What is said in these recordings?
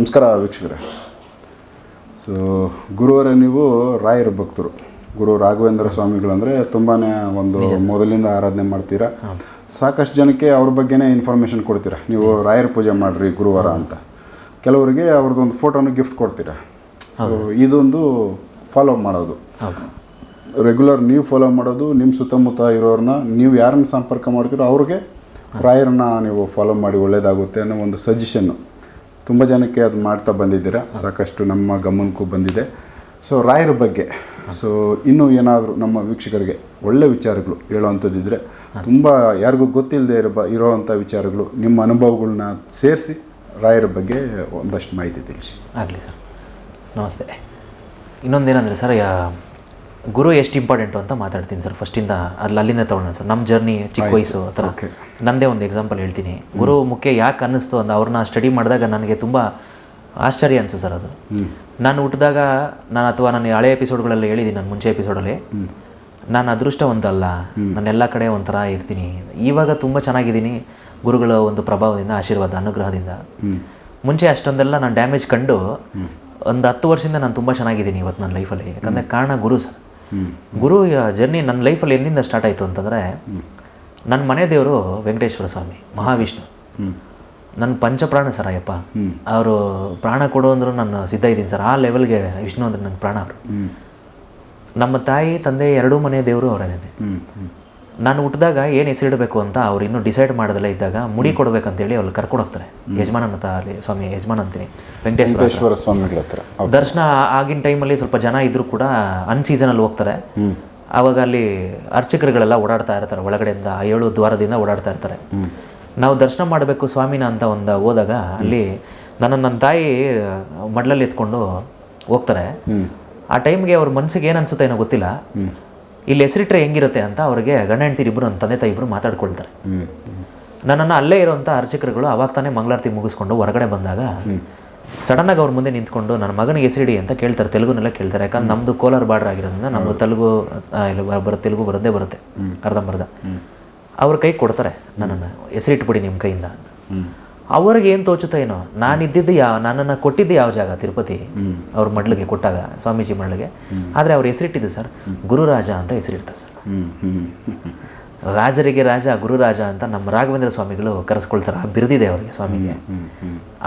ನಮಸ್ಕಾರ ವೀಕ್ಷಕರೇ. ಸೊ ಗುರುವರೇ ನೀವು ರಾಯರ ಭಕ್ತರು. ಗುರು ರಾಘವೇಂದ್ರ ಸ್ವಾಮಿಗಳು ಅಂದರೆ ತುಂಬಾ ಒಂದು ಮೊದಲಿಂದ ಆರಾಧನೆ ಮಾಡ್ತೀರಾ? ಸಾಕಷ್ಟು ಜನಕ್ಕೆ ಅವ್ರ ಬಗ್ಗೆನೇ ಇನ್ಫಾರ್ಮೇಷನ್ ಕೊಡ್ತೀರಾ? ನೀವು ರಾಯರ ಪೂಜೆ ಮಾಡಿರಿ ಗುರುವಾರ ಅಂತ. ಕೆಲವರಿಗೆ ಅವ್ರದ್ದೊಂದು ಫೋಟೋನು ಗಿಫ್ಟ್ ಕೊಡ್ತೀರಾ? ಇದೊಂದು ಫಾಲೋ ಮಾಡೋದು. ರೆಗ್ಯುಲರ್ ನೀವು ಫಾಲೋ ಮಾಡೋದು ನಿಮ್ಮ ಸುತ್ತಮುತ್ತ ಇರೋರನ್ನ ನೀವು ಯಾರನ್ನ ಸಂಪರ್ಕ ಮಾಡ್ತೀರೋ ಅವ್ರಿಗೆ ರಾಯರನ್ನ ನೀವು ಫಾಲೋ ಮಾಡಿ ಒಳ್ಳೇದಾಗುತ್ತೆ ಅನ್ನೋ ಒಂದು ಸಜೆಷನ್ನು ತುಂಬ ಜನಕ್ಕೆ ಅದು ಮಾಡ್ತಾ ಬಂದಿದ್ದೀರಾ. ಸಾಕಷ್ಟು ನಮ್ಮ ಗಮನಕ್ಕೂ ಬಂದಿದೆ. ಸೊ ರಾಯರ ಬಗ್ಗೆ. ಸೊ ಇನ್ನೂ ಏನಾದರೂ ನಮ್ಮ ವೀಕ್ಷಕರಿಗೆ ಒಳ್ಳೆ ವಿಚಾರಗಳು ಹೇಳೋವಂಥದ್ದಿದ್ರೆ, ತುಂಬ ಯಾರಿಗೂ ಗೊತ್ತಿಲ್ಲದೆ ಇರೋ ಇರೋವಂಥ ವಿಚಾರಗಳು, ನಿಮ್ಮ ಅನುಭವಗಳನ್ನ ಸೇರಿಸಿ ರಾಯರ ಬಗ್ಗೆ ಒಂದಷ್ಟು ಮಾಹಿತಿ ತಿಳಿಸಿ. ಆಗಲಿ ಸರ್. ನಮಸ್ತೆ. ಇನ್ನೊಂದೇನಂದರೆ ಸರ್ ಗುರು ಎಷ್ಟು ಇಂಪಾರ್ಟೆಂಟು ಅಂತ ಮಾತಾಡ್ತೀನಿ ಸರ್. ಫಸ್ಟಿಂದ ಅಲ್ಲಿ ಅಲ್ಲಿಂದ ತೊಗೊಳ್ಳೋಣ ಸರ್. ನಮ್ಮ ಜರ್ನಿ ಚಿಕ್ಕ ವಯಸ್ಸು ಆ ಥರ. ನಂದೇ ಒಂದು ಎಕ್ಸಾಂಪಲ್ ಹೇಳ್ತೀನಿ. ಗುರು ಮುಖ್ಯ ಯಾಕೆ ಅನ್ನಿಸ್ತು ಅಂತ ಅವ್ರನ್ನ ಸ್ಟಡಿ ಮಾಡಿದಾಗ ನನಗೆ ತುಂಬ ಆಶ್ಚರ್ಯ ಅನಿಸು ಸರ್ ಅದು. ನಾನು ಹುಟ್ಟಿದಾಗ ನಾನು ಅಥವಾ ನಾನು ಹಳೆ ಎಪಿಸೋಡ್ಗಳಲ್ಲಿ ಹೇಳಿದ್ದೀನಿ ನಾನು ಮುಂಚೆ ಎಪಿಸೋಡಲ್ಲಿ ನಾನು ಅದೃಷ್ಟವಂತಲ್ಲ. ನಾನು ಎಲ್ಲ ಕಡೆ ಒಂಥರ ಇರ್ತೀನಿ. ಇವಾಗ ತುಂಬ ಚೆನ್ನಾಗಿದ್ದೀನಿ. ಗುರುಗಳ ಒಂದು ಪ್ರಭಾವದಿಂದ ಆಶೀರ್ವಾದ ಅನುಗ್ರಹದಿಂದ. ಮುಂಚೆ ಅಷ್ಟೊಂದೆಲ್ಲ ನಾನು ಡ್ಯಾಮೇಜ್ ಕಂಡು ಒಂದು ಹತ್ತು ವರ್ಷದಿಂದ ನಾನು ತುಂಬ ಚೆನ್ನಾಗಿದ್ದೀನಿ ಇವತ್ತು ನನ್ನ ಲೈಫಲ್ಲಿ ಯಾಕಂದರೆ ಕಾರಣ ಗುರು ಸರ್. ಗುರು ಜರ್ನಿ ನನ್ನ ಲೈಫಲ್ಲಿ ಎಲ್ಲಿಂದ ಸ್ಟಾರ್ಟ್ ಆಯಿತು ಅಂತಂದರೆ ನನ್ನ ಮನೆ ದೇವರು ವೆಂಕಟೇಶ್ವರ ಸ್ವಾಮಿ ಮಹಾವಿಷ್ಣು. ನನ್ನ ಪಂಚಪ್ರಾಣ ಸರ್ ಅಯ್ಯಪ್ಪ. ಅವರು ಪ್ರಾಣ ಕೊಡು ಅಂದ್ರೂ ನಾನು ಸಿದ್ಧ ಇದ್ದೀನಿ ಸರ್. ಆ ಲೆವೆಲ್ಗೆ ವಿಷ್ಣು ಅಂದ್ರೆ ನನ್ನ ಪ್ರಾಣ ಅವರು. ನಮ್ಮ ತಾಯಿ ತಂದೆ ಎರಡೂ ಮನೆ ದೇವರು ಅವರೇನೆ ನಾನು ಹುಟ್ಟಿದಾಗ ಏನು ಹೆಸರಿಡಬೇಕು ಅಂತ ಅವ್ರು ಇನ್ನೂ ಡಿಸೈಡ್ ಮಾಡೋದಲ್ಲ ಇದ್ದಾಗ ಮುಡಿ ಕೊಡ್ಬೇಕಂತೇಳಿ ಅವ್ರು ಕರ್ಕೊಂಡು ಹೋಗ್ತಾರೆ. ಯಜಮಾನ ಅಂತ ಅಲ್ಲಿ ಸ್ವಾಮಿ ಯಜಮಾನ್ ಅಂತೀನಿ. ವೆಂಕಟೇಶ್ವರ ಸ್ವಾಮಿ ವೆಂಕಟೇಶ್ವರ ಸ್ವಾಮಿಗಳ ಹತ್ರ. ದರ್ಶನ ಆಗಿನ ಟೈಮಲ್ಲಿ ಸ್ವಲ್ಪ ಜನ ಇದ್ರು ಕೂಡ ಅನ್ಸೀಸನಲ್ಲಿ ಹೋಗ್ತಾರೆ. ಅವಾಗ ಅಲ್ಲಿ ಅರ್ಚಕರುಗಳೆಲ್ಲ ಓಡಾಡ್ತಾ ಇರ್ತಾರೆ ಒಳಗಡೆಯಿಂದ ಆ ಏಳು ದ್ವಾರದಿಂದ ಓಡಾಡ್ತಾ ಇರ್ತಾರೆ. ನಾವು ದರ್ಶನ ಮಾಡಬೇಕು ಸ್ವಾಮಿನ ಅಂತ ಒಂದು ಹೋದಾಗ ಅಲ್ಲಿ ನನ್ನ ನನ್ನ ತಾಯಿ ಮಡ್ಲಲ್ಲಿ ಎತ್ಕೊಂಡು ಹೋಗ್ತಾರೆ. ಆ ಟೈಮ್ಗೆ ಅವ್ರ ಮನಸ್ಸಿಗೆ ಏನು ಅನ್ಸುತ್ತೆ ಏನೋ ಗೊತ್ತಿಲ್ಲ. ಇಲ್ಲಿ ಹೆಸರಿಟ್ರೆ ಹೆಂಗಿರುತ್ತೆ ಅಂತ ಅವರಿಗೆ ಗಂಡ ಹೆಂಡತಿ ಇಬ್ಬರು ನನ್ನ ತಂದೆ ತಾಯಿ ಇಬ್ಬರು ಮಾತಾಡ್ಕೊಳ್ತಾರೆ. ನನ್ನನ್ನು ಅಲ್ಲೇ ಇರುವಂಥ ಅರ್ಚಕರುಗಳು ಅವಾಗ ತಾನೇ ಮಂಗಳಾರತಿ ಮುಗಿಸ್ಕೊಂಡು ಹೊರಗಡೆ ಬಂದಾಗ ಸಡನ್ನಾಗಿ ಅವ್ರ ಮುಂದೆ ನಿಂತ್ಕೊಂಡು ನನ್ನ ಮಗನಿಗೆ ಹೆಸರಿಡಿ ಅಂತ ಕೇಳ್ತಾರೆ ತೆಲುಗುನೆಲ್ಲ ಕೇಳ್ತಾರೆ. ಯಾಕಂದ್ರೆ ನಮ್ಮದು ಕೋಲಾರ ಬಾರ್ಡರ್ ಆಗಿರೋದ್ರಿಂದ ನಮ್ಮದು ತೆಲುಗು ಇಲ್ಲಿ ಇಲ್ಲ ಬ- ಬರುತ್ತೆ ತೆಲುಗು ಬರೋದೇ ಬರುತ್ತೆ ಅರ್ಧಂಬರ್ಧ. ಅವ್ರ ಕೈ ಕೊಡ್ತಾರೆ ನನ್ನನ್ನು ಹೆಸರಿಟ್ಬಿಡಿ ನಿಮ್ಮ ಕೈಯಿಂದ ಅವ್ರಿಗೆ ಏನು ತೋಚುತ್ತೋ ಏನೋ. ನಾನು ಇದ್ದಿದ್ದು ಯಾವ ನನ್ನನ್ನು ಕೊಟ್ಟಿದ್ದು ಯಾವ ಜಾಗ? ತಿರುಪತಿ. ಅವ್ರ ಮಡ್ಲಿಗೆ ಕೊಟ್ಟಾಗ ಸ್ವಾಮೀಜಿ ಮಡ್ಲಿಗೆ. ಆದರೆ ಅವ್ರ ಹೆಸರಿಟ್ಟಿದ್ದು ಸರ್ ಗುರುರಾಜ ಅಂತ ಹೆಸರಿಡ್ತಾರೆ ಸರ್. ರಾಜರಿಗೆ ರಾಜ ಗುರುರಾಜ ಅಂತ ನಮ್ಮ ರಾಘವೇಂದ್ರ ಸ್ವಾಮಿಗಳು ಕರೆಸ್ಕೊಳ್ತಾರೆ. ಆ ಬಿರುದಿದೆ ಅವರಿಗೆ ಸ್ವಾಮಿಗೆ.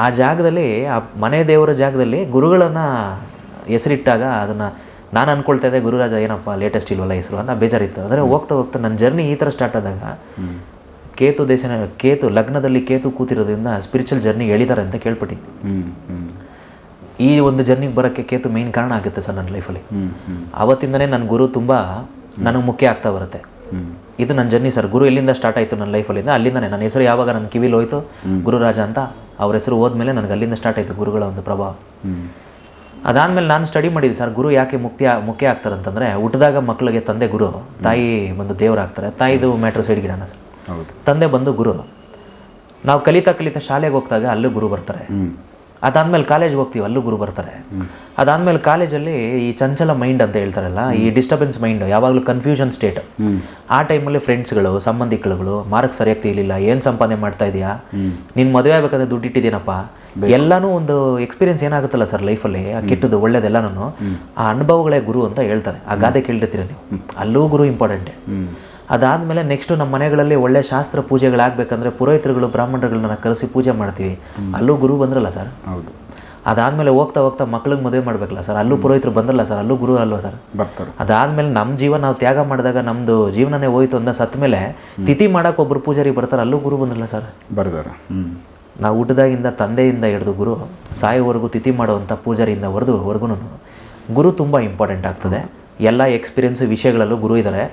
ಆ ಜಾಗದಲ್ಲಿ ಆ ಮನೆ ದೇವರ ಜಾಗದಲ್ಲಿ ಗುರುಗಳನ್ನ ಹೆಸರಿಟ್ಟಾಗ ಅದನ್ನು ನಾನು ಅನ್ಕೊಳ್ತಾ ಇದ್ದೆ ಗುರುರಾಜ ಏನಪ್ಪ ಲೇಟೆಸ್ಟ್ ಇಲ್ವಲ್ಲ ಹೆಸರು ಅಂತ ಬೇಜಾರಿತ್ತು. ಅಂದರೆ ಹೋಗ್ತಾ ಹೋಗ್ತಾ ನನ್ನ ಜರ್ನಿ ಈ ಥರ ಸ್ಟಾರ್ಟ್ ಆದಾಗ ಕೇತು ದೇಶನ ಕೇತು ಲಗ್ನದಲ್ಲಿ ಕೇತು ಕೂತಿರೋದ್ರಿಂದ ಸ್ಪಿರಿಚುವಲ್ ಜರ್ನಿಗೆ ಎಳಿದಾರೆ ಅಂತ ಕೇಳ್ಪಟ್ಟಿದ್ದೆ. ಈ ಒಂದು ಜರ್ನಿಗೆ ಬರೋಕ್ಕೆ ಕೇತು ಮೇನ್ ಕಾರಣ ಆಗುತ್ತೆ ಸರ್ ನನ್ನ ಲೈಫಲ್ಲಿ ಅವತ್ತಿಂದನೇ ನನ್ನ ಗುರು ತುಂಬ ನನಗೆ ಮುಖ್ಯ ಆಗ್ತಾ ಬರುತ್ತೆ. ಇದು ನನ್ನ ಜರ್ನಿ ಸರ್. ಗುರು ಎಲ್ಲಿಂದ ಸ್ಟಾರ್ಟ್ ಆಯಿತು ನನ್ನ ಲೈಫಲ್ಲಿಂದ ಅಲ್ಲಿಂದನೇ. ನನ್ನ ಹೆಸರು ಯಾವಾಗ ನನ್ನ ಕಿವಿಲಿ ಹೋಯ್ತು ಗುರುರಾಜ ಅಂತ ಅವ್ರ ಹೆಸರು ಹೋದ್ಮೇಲೆ ನನಗೆ ಅಲ್ಲಿಂದ ಸ್ಟಾರ್ಟ್ ಆಯಿತು ಗುರುಗಳ ಒಂದು ಪ್ರಭಾವ. ಅದಾದಮೇಲೆ ನಾನು ಸ್ಟಡಿ ಮಾಡಿದ್ದೆ ಸರ್. ಗುರು ಯಾಕೆ ಮುಖ್ಯ ಮುಖ್ಯ ಆಗ್ತಾರೆ ಅಂತಂದರೆ ಹುಟ್ಟಿದಾಗ ಮಕ್ಕಳಿಗೆ ತಂದೆ ಗುರು ತಾಯಿ ಒಂದು ದೇವರಾಗ್ತಾರೆ ತಾಯಿದು ಮ್ಯಾಟ್ರ್ ಸೈಡ್ ಗಿಡನ ಸರ್. ತಂದೆ ಬಂದು ಗುರು. ನಾವು ಕಲಿತಾ ಕಲಿತಾ ಶಾಲೆಗೆ ಹೋಗ್ತಾಗ ಅಲ್ಲೂ ಗುರು ಬರ್ತಾರೆ. ಅದಾದ್ಮೇಲೆ ಕಾಲೇಜ್ಗೆ ಹೋಗ್ತೀವಿ ಅಲ್ಲೂ ಗುರು ಬರ್ತಾರೆ. ಅದಾದ್ಮೇಲೆ ಕಾಲೇಜಲ್ಲಿ ಈ ಚಂಚಲ ಮೈಂಡ್ ಅಂತ ಹೇಳ್ತಾರಲ್ಲ ಈ ಡಿಸ್ಟರ್ಬೆನ್ಸ್ ಮೈಂಡ್ ಯಾವಾಗಲೂ ಕನ್ಫ್ಯೂಷನ್ ಸ್ಟೇಟ್ ಆ ಟೈಮಲ್ಲಿ ಫ್ರೆಂಡ್ಸ್ಗಳು ಸಂಬಂಧಿಕಳುಗಳು ಮಾರ್ಕ್ ಸರಿಯಾಗಿ ತಿಳಿಲಿಲ್ಲ ಏನು ಸಂಪಾದನೆ ಮಾಡ್ತಾ ಇದೆಯಾ? ನಿನ್ನ ಮದುವೆ ಆಗಬೇಕಂದ್ರೆ ದುಡ್ಡು ಇಟ್ಟಿದ್ದೀನಪ್ಪ. ಎಲ್ಲನೂ ಒಂದು ಎಕ್ಸ್ಪೀರಿಯನ್ಸ್ ಏನಾಗುತ್ತಲ್ಲ ಸರ್ ಲೈಫಲ್ಲಿ ಆ ಕೆಟ್ಟದ್ದು ಒಳ್ಳೇದೆಲ್ಲನೂ ಆ ಅನುಭವಗಳೇ ಗುರು ಅಂತ ಹೇಳ್ತಾರೆ. ಆ ಗಾದೆ ಕೇಳಿರ್ತೀರ ನೀವು? ಅಲ್ಲೂ ಗುರು ಇಂಪಾರ್ಟೆಂಟೇ ಅದಾದಮೇಲೆ ನೆಕ್ಸ್ಟು ನಮ್ಮ ಮನೆಗಳಲ್ಲಿ ಒಳ್ಳೆ ಶಾಸ್ತ್ರ ಪೂಜೆಗಳಾಗಬೇಕಂದ್ರೆ ಪುರೋಹಿತರುಗಳು ಬ್ರಾಹ್ಮಣರುಗಳನ್ನ ಕರೆಸಿ ಪೂಜೆ ಮಾಡ್ತೀವಿ. ಅಲ್ಲೂ ಗುರು ಬಂದ್ರಲ್ಲ ಸರ್? ಹೌದು. ಅದಾದಮೇಲೆ ಹೋಗ್ತಾ ಹೋಗ್ತಾ ಮಕ್ಳಿಗೆ ಮದುವೆ ಮಾಡಬೇಕಲ್ಲ ಸರ್? ಅಲ್ಲೂ ಪುರೋಹಿತರು ಬಂದ್ರಲ್ಲ ಸರ್? ಅಲ್ಲೂ ಗುರು ಅಲ್ವಾ ಸರ್? ಬರ್ತಾರೆ. ಅದಾದಮೇಲೆ ನಮ್ಮ ಜೀವನ ನಾವು ತ್ಯಾಗ ಮಾಡಿದಾಗ ನಮ್ಮದು ಜೀವನನೇ ಹೋಯ್ತು ಅಂದ ಸತ್ತ ಮೇಲೆ ತಿಥಿ ಮಾಡೋಕೆ ಒಬ್ಬರು ಪೂಜಾರಿ ಬರ್ತಾರೆ ಅಲ್ಲೂ ಗುರು ಬಂದ್ರಲ್ಲ ಸರ್? ಬರ್ದಾರ ನಾವು ಊಟದಾಗಿಂದ ತಂದೆಯಿಂದ ಹಿಡಿದು ಗುರು ಸಾಯುವವರೆಗೂ ತಿಥಿ ಮಾಡುವಂಥ ಪೂಜಾರಿಯಿಂದ ಹೊರದು ವರ್ಗುನು ಗುರು ತುಂಬ ಇಂಪಾರ್ಟೆಂಟ್ ಆಗ್ತದೆ. ಎಲ್ಲ ಎಕ್ಸ್ಪೀರಿಯನ್ಸ್ ವಿಷಯಗಳಲ್ಲೂ ಗುರು ಇದ್ದಾರೆ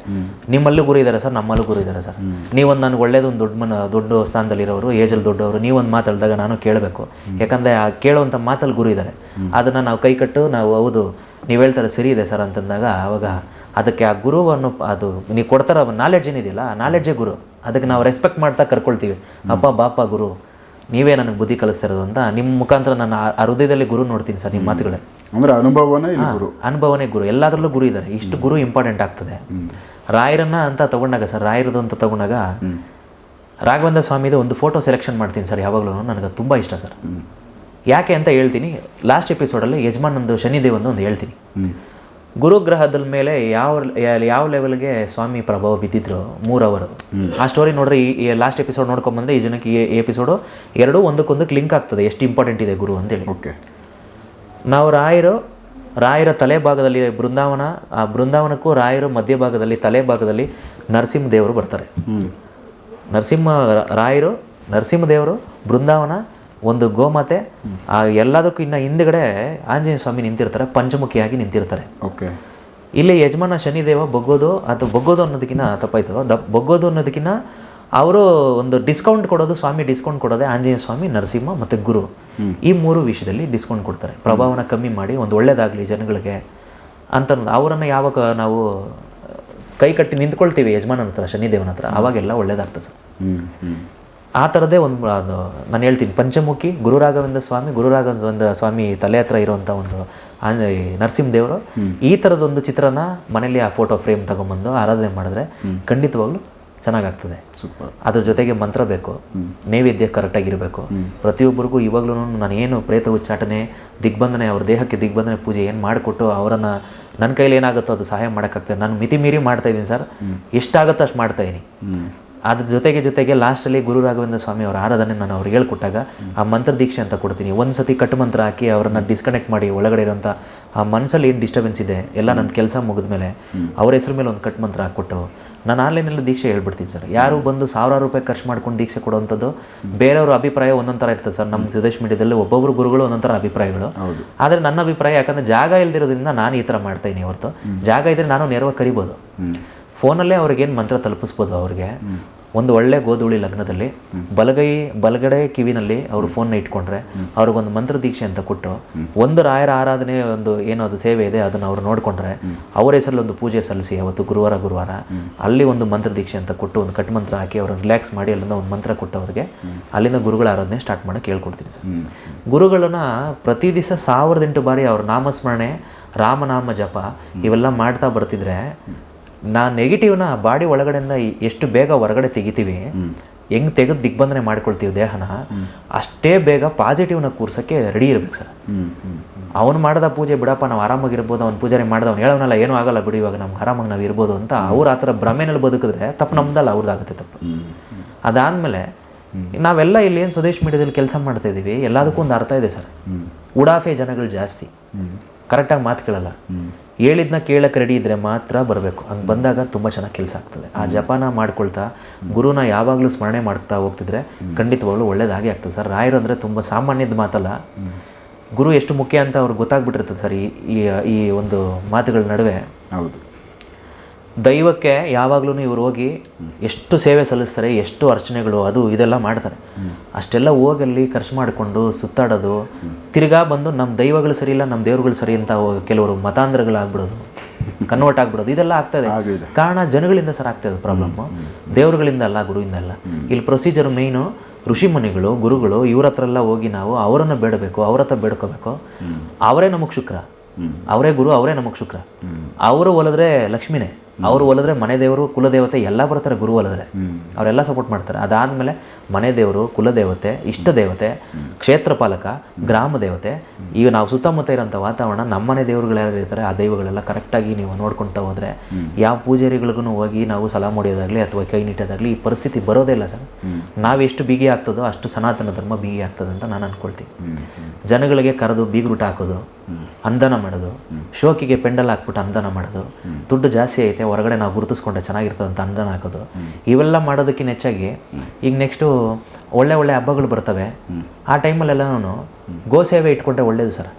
ನಿಮ್ಮಲ್ಲೂ ಗುರು ಇದ್ದಾರೆ ಸರ್ ನಮ್ಮಲ್ಲೂ ಗುರು ಇದ್ದಾರೆ ಸರ್. ನೀವೊಂದು ನನಗೆ ಒಳ್ಳೇದೊಂದು ದೊಡ್ಡ ಮನ ದೊಡ್ಡ ಸ್ಥಾನದಲ್ಲಿರೋರು ಏಜಲ್ಲಿ ದೊಡ್ಡವರು ನೀವೊಂದು ಮಾತಾಡಿದಾಗ ನಾನು ಕೇಳಬೇಕು. ಯಾಕಂದರೆ ಆ ಕೇಳುವಂಥ ಮಾತಲ್ಲಿ ಗುರು ಇದ್ದಾರೆ ಅದನ್ನು ನಾವು ಕೈಕಟ್ಟು ನಾವು ಹೌದು ನೀವು ಹೇಳ್ತಾರೆ ಸರಿ ಇದೆ ಸರ್ ಅಂತಂದಾಗ ಆವಾಗ ಅದಕ್ಕೆ ಆ ಗುರು ಅನ್ನೋ ಅದು ನೀವು ಕೊಡ್ತಾರ ನಾಲೆಡ್ಜ್ ಏನಿದೆಯಲ್ಲ ಆ ನಾಲೆಡ್ಜೇ ಗುರು. ಅದಕ್ಕೆ ನಾವು ರೆಸ್ಪೆಕ್ಟ್ ಮಾಡ್ತಾ ಕರ್ಕೊಳ್ತೀವಿ. ಅಪ್ಪ ಬಾಪ ಗುರು. ನೀವೇ ನನಗೆ ಬುದ್ಧಿ ಕಲಿಸ್ತಾ ಇರೋದು ಅಂತ ನಿಮ್ಮ ಮುಖಾಂತರ ನಾನು ಆ- ಹೃದಯದಲ್ಲಿ ಗುರು ನೋಡ್ತೀನಿ ಸರ್ ನಿಮ್ಮ ಮಾತುಗಳೇ. ಅಂದ್ರೆ ಅನುಭವನೇ ಗುರು. ಅನುಭವನೇ ಗುರು. ಎಲ್ಲದರಲ್ಲೂ ಗುರು ಇದ್ದಾರೆ. ಇಷ್ಟು ಗುರು ಇಂಪಾರ್ಟೆಂಟ್ ಆಗ್ತದೆ. ರಾಯರನ್ನ ಅಂತ ತಗೊಂಡಾಗ ಸರ್ ರಾಯರದು ಅಂತ ತಗೊಂಡಾಗ ರಾಘವೇಂದ್ರ ಸ್ವಾಮಿದು ಒಂದು ಫೋಟೋ ಸೆಲೆಕ್ಷನ್ ಮಾಡ್ತೀನಿ ಸರ್ ಯಾವಾಗಲೂ. ನನಗೆ ತುಂಬ ಇಷ್ಟ ಸರ್. ಯಾಕೆ ಅಂತ ಹೇಳ್ತೀನಿ. ಲಾಸ್ಟ್ ಎಪಿಸೋಡಲ್ಲಿ ಯಜಮಾನಂದು ಶನಿದೇವಂದು ಒಂದು ಹೇಳ್ತೀನಿ. ಗುರುಗ್ರಹದ ಮೇಲೆ ಯಾವ ಯಾವ ಲೆವೆಲ್ಗೆ ಸ್ವಾಮಿ ಪ್ರಭಾವ ಬಿದ್ದಿದ್ರು ಮೂರು ಅವರು ಆ ಸ್ಟೋರಿ ನೋಡ್ರಿ ಈ ಲಾಸ್ಟ್ ಎಪಿಸೋಡ್ ನೋಡ್ಕೊಂಬಂದ್ರೆ ಈ ಜನಕ್ಕೆ ಈ ಎಪಿಸೋಡು ಎರಡೂ ಒಂದಕ್ಕೊಂದಕ್ಕೆ ಲಿಂಕ್ ಆಗ್ತದೆ ಎಷ್ಟು ಇಂಪಾರ್ಟೆಂಟ್ ಇದೆ ಗುರು ಅಂತೇಳಿ. ಓಕೆ ನಾವು ರಾಯರು ರಾಯರ ತಲೆ ಭಾಗದಲ್ಲಿ ಬೃಂದಾವನ ಆ ಬೃಂದಾವನಕ್ಕೂ ರಾಯರು ಮಧ್ಯಭಾಗದಲ್ಲಿ ತಲೆ ಭಾಗದಲ್ಲಿ ನರಸಿಂಹದೇವರು ಬರ್ತಾರೆ. ಹ್ಞೂ ನರಸಿಂಹ ರಾಯರು ನರಸಿಂಹದೇವರು ಬೃಂದಾವನ ಒಂದು ಗೋಮಾತೆ ಆ ಎಲ್ಲದಕ್ಕೂ ಇನ್ನು ಹಿಂದ್ಗಡೆ ಆಂಜನೇಯ ಸ್ವಾಮಿ ನಿಂತಿರ್ತಾರೆ ಪಂಚಮುಖಿಯಾಗಿ ನಿಂತಿರ್ತಾರೆ. ಓಕೆ. ಇಲ್ಲಿ ಯಜಮಾನ ಶನಿದೇವ ಬೊಗ್ಗೋದು ಅಥವಾ ಬಗ್ಗೋದು ಅನ್ನೋದಕ್ಕಿಂತ ತಪ್ಪಾಯ್ತು. ದ ಬೊಗ್ಗೋದು ಅನ್ನೋದಕ್ಕಿಂತ ಅವರು ಒಂದು ಡಿಸ್ಕೌಂಟ್ ಕೊಡೋದು ಸ್ವಾಮಿ ಡಿಸ್ಕೌಂಟ್ ಕೊಡೋದೇ ಆಂಜನೇಯ ಸ್ವಾಮಿ ನರಸಿಂಹ ಮತ್ತು ಗುರು. ಈ ಮೂರು ವಿಷಯದಲ್ಲಿ ಡಿಸ್ಕೌಂಟ್ ಕೊಡ್ತಾರೆ. ಪ್ರಭಾವನ ಕಮ್ಮಿ ಮಾಡಿ ಒಂದು ಒಳ್ಳೇದಾಗಲಿ ಜನಗಳಿಗೆ ಅಂತ ಅವರನ್ನು ಯಾವಾಗ ನಾವು ಕೈ ಕಟ್ಟಿ ನಿಂತ್ಕೊಳ್ತೀವಿ ಯಜಮಾನನ ಹತ್ರ ಶನಿದೇವನ ಹತ್ರ. ಆವಾಗೆಲ್ಲ ಒಳ್ಳೇದಾಗ್ತದೆ ಸರ್. ಆ ಥರದೇ ಒಂದು ಅದು ನಾನು ಹೇಳ್ತೀನಿ ಪಂಚಮುಖಿ ಗುರುರಾಘವೇಂದ್ರ ಸ್ವಾಮಿ ಗುರುರಾಘವೇಂದ್ರ ಸ್ವಾಮಿ ತಲೆ ಹತ್ರ ಇರುವಂಥ ಒಂದು ನರಸಿಂಹದೇವರು ಈ ಥರದ ಈ ಥರದೊಂದು ಚಿತ್ರನ ಮನೇಲಿ ಆ ಫೋಟೋ ಫ್ರೇಮ್ ತಗೊಂಬಂದು ಆರಾಧನೆ ಮಾಡಿದ್ರೆ ಖಂಡಿತವಾಗ್ಲೂ ಚೆನ್ನಾಗಾಗ್ತದೆ. ಅದ್ರ ಜೊತೆಗೆ ಮಂತ್ರ ಬೇಕು ನೈವೇದ್ಯ ಕರೆಕ್ಟಾಗಿರಬೇಕು ಪ್ರತಿಯೊಬ್ಬರಿಗೂ ಇವಾಗ್ಲೂ ನಾನು ಏನು ಪ್ರೇತ ಉಚ್ಚಾಟನೆ ದಿಗ್ಬಂಧನೆ ಅವ್ರ ದೇಹಕ್ಕೆ ದಿಗ್ಬಂಧನೆ ಪೂಜೆ ಏನು ಮಾಡಿಕೊಟ್ಟು ಅವರನ್ನು ನನ್ನ ಕೈಲಿ ಏನಾಗುತ್ತೋ ಅದು ಸಹಾಯ ಮಾಡೋಕ್ಕಾಗ್ತದೆ. ನಾನು ಮಿತಿ ಮೀರಿ ಮಾಡ್ತಾ ಇದ್ದೀನಿ ಸರ್. ಎಷ್ಟಾಗುತ್ತೋ ಅಷ್ಟು ಹ್ಞೂ ಅದ್ರ ಜೊತೆಗೆ ಜೊತೆಗೆ ಲಾಸ್ಟಲ್ಲಿ ಗುರು ರಾಘವೇಂದ್ರ ಸ್ವಾಮಿ ಅವರ ಆರಾಧನೆ ನಾನು ಅವ್ರಿಗೆ ಹೇಳ್ಕೊಟ್ಟಾಗ ಆ ಮಂತ್ರ ದೀಕ್ಷೆ ಅಂತ ಕೊಡ್ತೀನಿ. ಒಂದು ಸತಿ ಕಟ್ಟು ಮಂತ್ರ ಹಾಕಿ ಅವ್ರನ್ನ ಡಿಸ್ಕನೆಕ್ಟ್ ಮಾಡಿ ಒಳಗಡೆ ಇರೋಂಥ ಆ ಮನಸ್ಸಲ್ಲಿ ಏನು ಡಿಸ್ಟರ್ಬೆನ್ಸ್ ಇದೆ ಎಲ್ಲ ನನ್ನ ಕೆಲಸ ಮುಗಿದ ಮೇಲೆ ಅವ್ರ ಹೆಸರು ಮೇಲೆ ಒಂದು ಕಟ್ಟು ಮಂತ್ರ ಹಾಕ್ಕೊಟ್ಟು ನಾನು ಆನ್ಲೈನಲ್ಲಿ ದೀಕ್ಷೆ ಹೇಳ್ಬಿಡ್ತೀನಿ ಸರ್. ಯಾರು ಬಂದು ಸಾವಿರಾರು ರೂಪಾಯಿ ಖರ್ಚು ಮಾಡ್ಕೊಂಡು ದೀಕ್ಷೆ ಕೊಡುವಂಥದ್ದು ಬೇರೆಯವ್ರ ಅಭಿಪ್ರಾಯ ಒಂದೊಂದು ಥರ ಇರ್ತದೆ ಸರ್. ನಮ್ಮ ಸುದೇಶ್ ಮೀಡಿಯಾದಲ್ಲಿ ಒಬ್ಬೊಬ್ಬರು ಗುರುಗಳು ಒಂದೊಂಥರ ಥರ ಅಭಿಪ್ರಾಯಗಳು ಆದರೆ ನನ್ನ ಅಭಿಪ್ರಾಯ ಯಾಕಂದರೆ ಜಾಗ ಇಲ್ದಿರೋದ್ರಿಂದ ನಾನು ಈ ಥರ ಮಾಡ್ತಾ ಇದ್ದೀನಿ ಹೊರತು. ಜಾಗ ಇದ್ದರೆ ನಾನು ನೇರವಾಗಿ ಕರಿಬೋದು. ಫೋನಲ್ಲೇ ಅವ್ರಿಗೇನು ಮಂತ್ರ ತಲುಪಿಸ್ಬೋದು ಅವ್ರಿಗೆ. ಒಂದು ಒಳ್ಳೆ ಗೋಧೂಳಿ ಲಗ್ನದಲ್ಲಿ ಬಲಗೈ ಬಲಗಡೆ ಕಿವಿನಲ್ಲಿ ಅವರು ಫೋನ್ನ ಇಟ್ಕೊಂಡ್ರೆ ಅವ್ರಿಗೊಂದು ಮಂತ್ರ ದೀಕ್ಷೆ ಅಂತ ಕೊಟ್ಟು ಒಂದು ರಾಯರ ಆರಾಧನೆ ಒಂದು ಏನೋ ಅದು ಸೇವೆ ಇದೆ ಅದನ್ನು ಅವ್ರು ನೋಡಿಕೊಂಡ್ರೆ ಅವರ ಹೆಸರಲ್ಲಿ ಒಂದು ಪೂಜೆ ಸಲ್ಲಿಸಿ ಅವತ್ತು ಗುರುವಾರ ಗುರುವಾರ ಅಲ್ಲಿ ಒಂದು ಮಂತ್ರ ದೀಕ್ಷೆ ಅಂತ ಕೊಟ್ಟು ಒಂದು ಕಟ್ ಮಂತ್ರ ಹಾಕಿ ಅವ್ರನ್ನ ರಿಲ್ಯಾಕ್ಸ್ ಮಾಡಿ ಅಲ್ಲಿಂದ ಒಂದು ಮಂತ್ರ ಕೊಟ್ಟು ಅವ್ರಿಗೆ ಅಲ್ಲಿಂದ ಗುರುಗಳ ಆರಾಧನೆ ಸ್ಟಾರ್ಟ್ ಮಾಡೋಕ್ಕೆ ಹೇಳ್ಕೊಡ್ತೀನಿ ಸರ್. ಗುರುಗಳನ್ನ ಪ್ರತಿ ದಿವಸ ಸಾವಿರದ ಎಂಟು ಬಾರಿ ಅವ್ರ ನಾಮಸ್ಮರಣೆ ರಾಮನಾಮ ಜಪ ಇವೆಲ್ಲ ಮಾಡ್ತಾ ಬರ್ತಿದ್ರೆ ನಾ ನೆಗೆಟಿವ್ನ ಬಾಡಿ ಒಳಗಡೆಯಿಂದ ಎಷ್ಟು ಬೇಗ ಹೊರಗಡೆ ತೆಗಿತೀವಿ ಹೆಂಗ್ ತೆಗೆದು ದಿಗ್ಬಂಧನೆ ಮಾಡ್ಕೊಳ್ತೀವಿ ದೇಹನ ಅಷ್ಟೇ ಬೇಗ ಪಾಸಿಟಿವ್ನ ಕೂರ್ಸೋಕ್ಕೆ ರೆಡಿ ಇರ್ಬೇಕು ಸರ್. ಅವನು ಮಾಡ್ದ ಪೂಜೆ ಬಿಡಪ್ಪ ನಾವು ಆರಾಮಾಗಿರ್ಬೋದು ಅವ್ನು ಪೂಜಾರಿ ಮಾಡ್ದ ಅವ್ನು ಹೇಳೋನಲ್ಲ ಏನೂ ಆಗಲ್ಲ ಬಿಡಿ ಇವಾಗ ನಮ್ಗೆ ಆರಾಮಾಗಿ ನಾವು ಇರ್ಬೋದು ಅಂತ ಅವ್ರು ಆ ಥರ ಭ್ರಮೆನಲ್ಲಿ ಬದುಕಿದ್ರೆ ತಪ್ಪು ನಮ್ದಲ್ಲ ಅವ್ರದ್ದಾಗುತ್ತೆ ತಪ್ಪು. ಅದಾದಮೇಲೆ ನಾವೆಲ್ಲ ಇಲ್ಲಿ ಏನು ಸ್ವದೇಶ್ ಮೀಡಿಯಾದಲ್ಲಿ ಕೆಲಸ ಮಾಡ್ತಾ ಇದ್ದೀವಿ ಎಲ್ಲದಕ್ಕೂ ಒಂದು ಅರ್ಥ ಇದೆ ಸರ್. ಉಡಾಫೆ ಜನಗಳು ಜಾಸ್ತಿ. ಕರೆಕ್ಟಾಗಿ ಮಾತು ಕೇಳಲ್ಲ. ಹೇಳಿದ್ನ ಕೇಳಕ್ಕೆ ರೆಡಿ ಇದ್ದರೆ ಮಾತ್ರ ಬರಬೇಕು. ಹಂಗೆ ಬಂದಾಗ ತುಂಬ ಚೆನ್ನಾಗಿ ಕೆಲಸ ಆಗ್ತದೆ. ಆ ಜಪಾನ ಮಾಡ್ಕೊಳ್ತಾ ಗುರುನ ಯಾವಾಗಲೂ ಸ್ಮರಣೆ ಮಾಡ್ತಾ ಹೋಗ್ತಿದ್ರೆ ಖಂಡಿತವಾಗ್ಲೂ ಒಳ್ಳೇದಾಗಿ ಆಗ್ತದೆ ಸರ್. ರಾಯರು ಅಂದರೆ ತುಂಬ ಸಾಮಾನ್ಯದ ಮಾತಲ್ಲ. ಗುರು ಎಷ್ಟು ಮುಖ್ಯ ಅಂತ ಅವ್ರಿಗೆ ಗೊತ್ತಾಗ್ಬಿಟ್ಟಿರ್ತದೆ ಸರ್ ಈ ಈ- ಈ ಒಂದು ಮಾತುಗಳ ನಡುವೆ. ಹೌದು. ದೈವಕ್ಕೆ ಯಾವಾಗಲೂ ಇವರು ಹೋಗಿ ಎಷ್ಟು ಸೇವೆ ಸಲ್ಲಿಸ್ತಾರೆ ಎಷ್ಟು ಅರ್ಚನೆಗಳು ಅದು ಇದೆಲ್ಲ ಮಾಡ್ತಾರೆ. ಅಷ್ಟೆಲ್ಲ ಹೋಗಲ್ಲಿ ಖರ್ಚು ಮಾಡಿಕೊಂಡು ಸುತ್ತಾಡೋದು ತಿರ್ಗಾ ಬಂದು ನಮ್ಮ ದೈವಗಳು ಸರಿ ಇಲ್ಲ ನಮ್ಮ ದೇವ್ರುಗಳು ಸರಿ ಅಂತ ಕೆಲವರು ಮತಾಂಧ್ರಗಳಾಗ್ಬಿಡೋದು ಕನ್ವರ್ಟ್ ಆಗ್ಬಿಡೋದು ಇದೆಲ್ಲ ಆಗ್ತದೆ. ಕಾರಣ ಜನಗಳಿಂದ ಸರ್ ಆಗ್ತದೆ ಪ್ರಾಬ್ಲಮ್ ದೇವರುಗಳಿಂದ ಅಲ್ಲ ಗುರುವಿಂದ ಅಲ್ಲ. ಇಲ್ಲಿ ಪ್ರೊಸೀಜರ್ ಮೇಯ್ನು ಋಷಿಮುನಿಗಳು ಗುರುಗಳು ಇವ್ರ ಹತ್ರ ಎಲ್ಲ ಹೋಗಿ ನಾವು ಅವರನ್ನು ಬೇಡಬೇಕು ಅವ್ರ ಹತ್ರ ಬೇಡ್ಕೋಬೇಕು. ಅವರೇ ನಮಗೆ ಶುಕ್ರ. ಅವರೇ ಗುರು ಅವರೇ ನಮಗೆ ಶುಕ್ರ. ಅವರು ಒಲಿದ್ರೆ ಲಕ್ಷ್ಮಿನೇ. ಅವರು ಒಲಿದ್ರೆ ಮನೆ ದೇವರು ಕುಲದೇವತೆ ಎಲ್ಲ ಬರ್ತಾರೆ ಗುರು ಒಲಿದ್ರೆ ಅವರೆಲ್ಲ ಸಪೋರ್ಟ್ ಮಾಡ್ತಾರೆ. ಅದಾದಮೇಲೆ ಮನೆ ದೇವರು ಕುಲದೇವತೆ ಇಷ್ಟ ದೇವತೆ ಕ್ಷೇತ್ರ ಪಾಲಕ ಗ್ರಾಮ ದೇವತೆ ಈಗ ನಾವು ಸುತ್ತಮುತ್ತ ಇರೋಂಥ ವಾತಾವರಣ ನಮ್ಮನೆ ದೇವರುಗಳು ಯಾರು ಇರ್ತಾರೆ ಆ ದೈವಗಳೆಲ್ಲ ಕರೆಕ್ಟಾಗಿ ನೀವು ನೋಡ್ಕೊಳ್ತಾ ಹೋದರೆ ಯಾವ ಪೂಜಾರಿಗಳಿಗೂ ಹೋಗಿ ನಾವು ಸಲಾ ಹೊಡೆಯೋದಾಗಲಿ ಅಥವಾ ಕೈ ನೀಟೋದಾಗಲಿ ಈ ಪರಿಸ್ಥಿತಿ ಬರೋದೇ ಇಲ್ಲ ಸರ್. ನಾವೆಷ್ಟು ಬಿಗಿ ಆಗ್ತದೋ ಅಷ್ಟು ಸನಾತನ ಧರ್ಮ ಬಿಗಿ ಆಗ್ತದೆ ಅಂತ ನಾನು ಅಂದ್ಕೊಳ್ತೀನಿ ಜನಗಳಿಗೆ ಕರೆದು ಬೀಗ್ರೂಟ ಹಾಕೋದು ಅಂದನ ಮಾಡೋದು. ಶೋಕಿಗೆ ಪೆಂಡಲ್ ಹಾಕ್ಬಿಟ್ಟು ಅಂದನ ಮಾಡೋದು. ದುಡ್ಡು ಜಾಸ್ತಿ ಐತೆ, ಹೊರಗಡೆ ನಾವು ಗುರುತಿಸ್ಕೊಂಡ್ರೆ ಚೆನ್ನಾಗಿರ್ತದೆ ಅಂತ ಅಂದನ ಹಾಕೋದು. ಇವೆಲ್ಲ ಮಾಡೋದಕ್ಕಿಂತ ಹೆಚ್ಚಾಗಿ ಈಗ ನೆಕ್ಸ್ಟು ಒಳ್ಳೆ ಒಳ್ಳೆ ಹಬ್ಬಗಳು ಬರ್ತವೆ. ಆ ಟೈಮಲ್ಲೆಲ್ಲನೂ ಗೋ ಸೇವೆ ಇಟ್ಕೊಂಡ್ರೆ ಒಳ್ಳೇದು ಸರ್.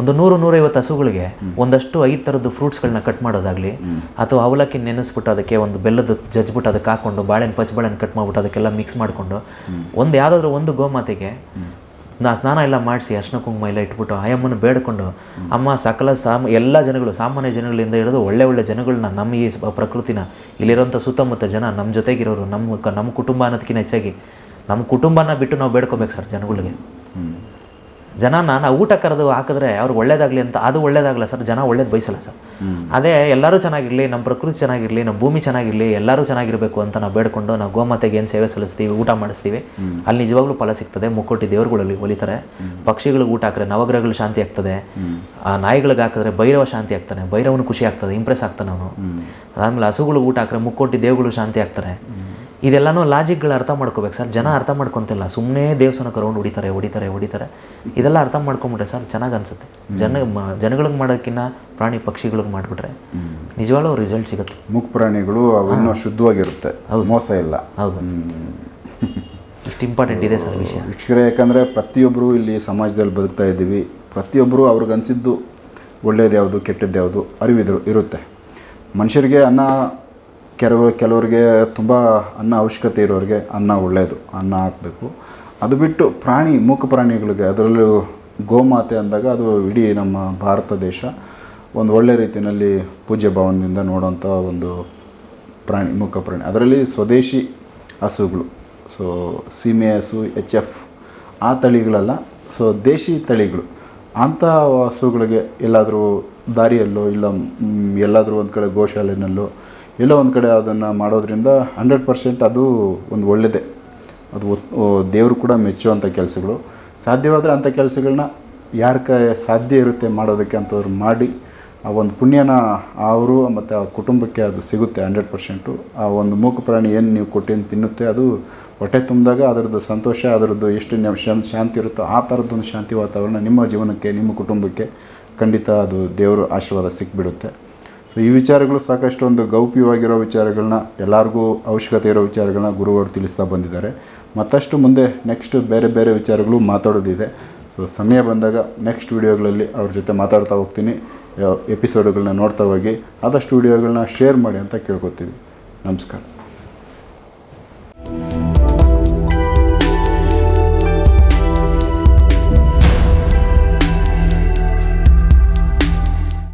ಒಂದು ನೂರು, ನೂರೈವತ್ತು ಹಸುಗಳಿಗೆ ಒಂದಷ್ಟು ಐದು ಥರದ್ದು ಫ್ರೂಟ್ಸ್ಗಳನ್ನ ಕಟ್ ಮಾಡೋದಾಗಲಿ, ಅಥವಾ ಅವಲಕ್ಕಿ ನೆನೆಸ್ಬಿಟ್ಟು ಅದಕ್ಕೆ ಒಂದು ಬೆಲ್ಲದ ಜಜ್ಬಿಟ್ಟು ಅದಕ್ಕೆ ಹಾಕೊಂಡು, ಬಾಳೆಹಣ್ಣು ಪಚ್ಚ ಬಾಳೆಹಣ್ಣು ಕಟ್ ಮಾಡಿಬಿಟ್ಟು ಅದಕ್ಕೆಲ್ಲ ಮಿಕ್ಸ್ ಮಾಡಿಕೊಂಡು, ಒಂದು ಯಾವುದಾದ್ರೂ ಒಂದು ಗೋಮಾತೆಗೆ ನಾ ಸ್ನಾನ ಎಲ್ಲ ಮಾಡಿಸಿ ಅರ್ಶನ ಕುಂಕುಮ ಎಲ್ಲ ಇಟ್ಬಿಟ್ಟು ಆಯಮ್ಮನ ಬೇಡ್ಕೊಂಡು ಅಮ್ಮ ಸಕಲ ಸಾಮ, ಎಲ್ಲ ಜನಗಳು, ಸಾಮಾನ್ಯ ಜನಗಳಿಂದ ಹಿಡಿದು ಒಳ್ಳೆ ಒಳ್ಳೆ ಜನಗಳನ್ನ ನಮ್ಮ ಈ ಪ್ರಕೃತಿನ ಇಲ್ಲಿರೋಂಥ ಸುತ್ತಮುತ್ತ ಜನ ನಮ್ಮ ಜೊತೆಗಿರೋರು, ನಮ್ಮ ನಮ್ಮ ಕುಟುಂಬ ಅನ್ನೋದಕ್ಕಿಂತ ಹೆಚ್ಚಾಗಿ ನಮ್ಮ ಕುಟುಂಬನ ಬಿಟ್ಟು ನಾವು ಬೇಡ್ಕೋಬೇಕು ಸರ್ ಜನಗಳಿಗೆ. ಜನನ ನಾವು ಊಟ ಕರೆದು ಹಾಕಿದ್ರೆ ಅವ್ರಿಗೆ ಒಳ್ಳೇದಾಗಲಿ ಅಂತ, ಅದು ಒಳ್ಳೇದಾಗಲ್ಲ ಸರ್, ಜನ ಒಳ್ಳೇದು ಬಯಸಲ್ಲ ಸರ್. ಅದೇ ಎಲ್ಲರೂ ಚೆನ್ನಾಗಿರಲಿ ನಮ್ಮ ಪ್ರಕೃತಿ ಚೆನ್ನಾಗಿರಲಿ ನಮ್ಮ ಭೂಮಿ ಚೆನ್ನಾಗಿರಲಿ, ಎಲ್ಲರೂ ಚೆನ್ನಾಗಿರಬೇಕು ಅಂತ ನಾವು ಬೇಡ್ಕೊಂಡು ನಾವು ಗೋಮಾತೆಗೆ ಏನು ಸೇವೆ ಸಲ್ಲಿಸ್ತೀವಿ, ಊಟ ಮಾಡಿಸ್ತೀವಿ, ಅಲ್ಲಿ ನಿಜವಾಗ್ಲೂ ಫಲ ಸಿಗ್ತದೆ. ಮುಕ್ಕೋಟಿ ದೇವರುಗಳಲ್ಲಿ ಒಲಿತಾರೆ. ಪಕ್ಷಿಗಳಿಗೆ ಊಟ ಹಾಕಿದ್ರೆ ನವಗ್ರಹಗಳು ಶಾಂತಿ ಆಗ್ತದೆ. ಆ ನಾಯಿಗಳಿಗೆ ಹಾಕಿದ್ರೆ ಭೈರವ ಶಾಂತಿ ಆಗ್ತಾನೆ, ಭೈರವನು ಖುಷಿ ಆಗ್ತದೆ ಇಂಪ್ರೆಸ್ ಆಗ್ತಾನೆ ಅವನು. ಅದಾದ್ಮೇಲೆ ಹಸುಗಳಿಗೆ ಊಟ ಹಾಕಿದ್ರೆ ಮುಕ್ಕೋಟಿ ದೇವಗಳು ಶಾಂತಿ ಆಗ್ತಾರೆ. ಇದೆಲ್ಲನೂ ಲಾಜಿಕ್ಗಳು ಅರ್ಥ ಮಾಡ್ಕೋಬೇಕು ಸರ್. ಜನ ಅರ್ಥ ಮಾಡ್ಕೊತಿಲ್ಲ. ಸುಮ್ಮನೆ ದೇವಸ್ಥಾನಕ್ಕೆ ರೌಂಡ್ ಹೊಡಿತಾರೆ ಹೊಡಿತಾರೆ ಹೊಡಿತಾರೆ. ಇದೆಲ್ಲ ಅರ್ಥ ಮಾಡ್ಕೊಂಬಿಟ್ರೆ ಸರ್ ಚೆನ್ನಾಗಿ ಅನ್ಸುತ್ತೆ. ಜನ ಜನಗಳಿಗೆ ಮಾಡೋಕ್ಕಿಂತ ಪ್ರಾಣಿ ಪಕ್ಷಿಗಳಿಗೆ ಮಾಡಿಬಿಟ್ರೆ ನಿಜವಾಗ್ಲೂ ರಿಸಲ್ಟ್ ಸಿಗುತ್ತೆ. ಮುಖ ಪ್ರಾಣಿಗಳು ಅವನ್ನು ಶುದ್ಧವಾಗಿರುತ್ತೆ. ಮೋಸ ಇಲ್ಲ. ಹೌದು. ಇಷ್ಟು ಇಂಪಾರ್ಟೆಂಟ್ ಇದೆ ಸರ್ ವಿಷಯ. ವೀಕ್ಷಕರೇ ಯಾಕಂದರೆ ಪ್ರತಿಯೊಬ್ಬರು ಇಲ್ಲಿ ಸಮಾಜದಲ್ಲಿ ಬದುಕ್ತಾ ಇದ್ದೀವಿ. ಪ್ರತಿಯೊಬ್ಬರು ಅವ್ರಿಗೆ ಅನಿಸಿದ್ದು ಒಳ್ಳೇದು ಯಾವುದು ಕೆಟ್ಟದ್ದು ಯಾವುದು ಅರಿವಿದ್ರು ಇರುತ್ತೆ. ಮನುಷ್ಯರಿಗೆ ಅನ್ನ ಕೆಲವು ಕೆಲವರಿಗೆ ತುಂಬ ಅನ್ನ ಅವಶ್ಯಕತೆ ಇರೋರಿಗೆ ಅನ್ನ ಒಳ್ಳೆಯದು ಅನ್ನ ಹಾಕಬೇಕು. ಅದು ಬಿಟ್ಟು ಪ್ರಾಣಿ, ಮೂಕ ಪ್ರಾಣಿಗಳಿಗೆ ಅದರಲ್ಲೂ ಗೋಮಾತೆ ಅಂದಾಗ ಅದು ಇಡೀ ನಮ್ಮ ಭಾರತ ದೇಶ ಒಂದು ಒಳ್ಳೆ ರೀತಿಯಲ್ಲಿ ಪೂಜ್ಯ ಭಾವನದಿಂದ ನೋಡೋಂಥ ಒಂದು ಪ್ರಾಣಿ, ಮೂಕ ಪ್ರಾಣಿ. ಅದರಲ್ಲಿ ಸ್ವದೇಶಿ ಹಸುಗಳು, ಸೊ ಸೀಮೆ ಹಸು, ಎಚ್ ಎಫ್, ಆ ತಳಿಗಳಲ್ಲ, ಸೊ ದೇಶಿ ತಳಿಗಳು. ಅಂಥ ಹಸುಗಳಿಗೆ ಎಲ್ಲಾದರೂ ದಾರಿಯಲ್ಲೋ ಇಲ್ಲ ಎಲ್ಲಾದರೂ ಒಂದು ಕಡೆ ಗೋಶಾಲೆನಲ್ಲೋ ಎಲ್ಲೋ ಒಂದು ಕಡೆ ಅದನ್ನು ಮಾಡೋದ್ರಿಂದ ಹಂಡ್ರೆಡ್ ಪರ್ಸೆಂಟ್ ಅದು ಒಂದು ಒಳ್ಳೆಯದೇ ಅದು ದೇವರು ಕೂಡ ಮೆಚ್ಚುವಂಥ ಕೆಲಸಗಳು. ಸಾಧ್ಯವಾದರೆ ಅಂಥ ಕೆಲಸಗಳನ್ನ ಯಾರ ಕ ಸಾಧ್ಯ ಇರುತ್ತೆ ಮಾಡೋದಕ್ಕೆ ಅಂಥವ್ರು ಮಾಡಿ, ಆ ಒಂದು ಪುಣ್ಯನ ಅವರು ಮತ್ತು ಆ ಕುಟುಂಬಕ್ಕೆ ಅದು ಸಿಗುತ್ತೆ ಹಂಡ್ರೆಡ್ ಪರ್ಸೆಂಟು ಆ ಒಂದು ಮೂಕ ಪ್ರಾಣಿ ಏನು ನೀವು ಕೊಟ್ಟಿನ ತಿನ್ನುತ್ತೆ ಅದು ಹೊಟ್ಟೆ ತುಂಬಿದಾಗ ಅದರದ್ದು ಸಂತೋಷ, ಅದರದ್ದು ಎಷ್ಟು ಶಾಂತಿ ಇರುತ್ತೋ ಆ ಥರದ್ದೊಂದು ಶಾಂತಿ ವಾತಾವರಣ ನಿಮ್ಮ ಜೀವನಕ್ಕೆ, ನಿಮ್ಮ ಕುಟುಂಬಕ್ಕೆ ಖಂಡಿತ ಅದು ದೇವರು ಆಶೀರ್ವಾದ ಸಿಕ್ಬಿಡುತ್ತೆ. ಸೊ ಈ ವಿಚಾರಗಳು ಸಾಕಷ್ಟು ಒಂದು ಗೌಪ್ಯವಾಗಿರೋ ವಿಚಾರಗಳನ್ನ ಎಲ್ಲರಿಗೂ ಅವಶ್ಯಕತೆ ಇರೋ ವಿಚಾರಗಳನ್ನ ಗುರುವರು ತಿಳಿಸ್ತಾ ಬಂದಿದ್ದಾರೆ. ಮತ್ತಷ್ಟು ಮುಂದೆ ನೆಕ್ಸ್ಟ್ ಬೇರೆ ಬೇರೆ ವಿಚಾರಗಳು ಮಾತಾಡೋದಿದೆ. ಸೊ ಸಮಯ ಬಂದಾಗ ನೆಕ್ಸ್ಟ್ ವಿಡಿಯೋಗಳಲ್ಲಿ ಅವ್ರ ಜೊತೆ ಮಾತಾಡ್ತಾ ಹೋಗ್ತೀನಿ. ಎಪಿಸೋಡ್ಗಳನ್ನ ನೋಡ್ತಾ ಹೋಗಿ, ಆದಷ್ಟು ವಿಡಿಯೋಗಳನ್ನ ಶೇರ್ ಮಾಡಿ ಅಂತ ಕೇಳ್ಕೊತೀವಿ. ನಮಸ್ಕಾರ.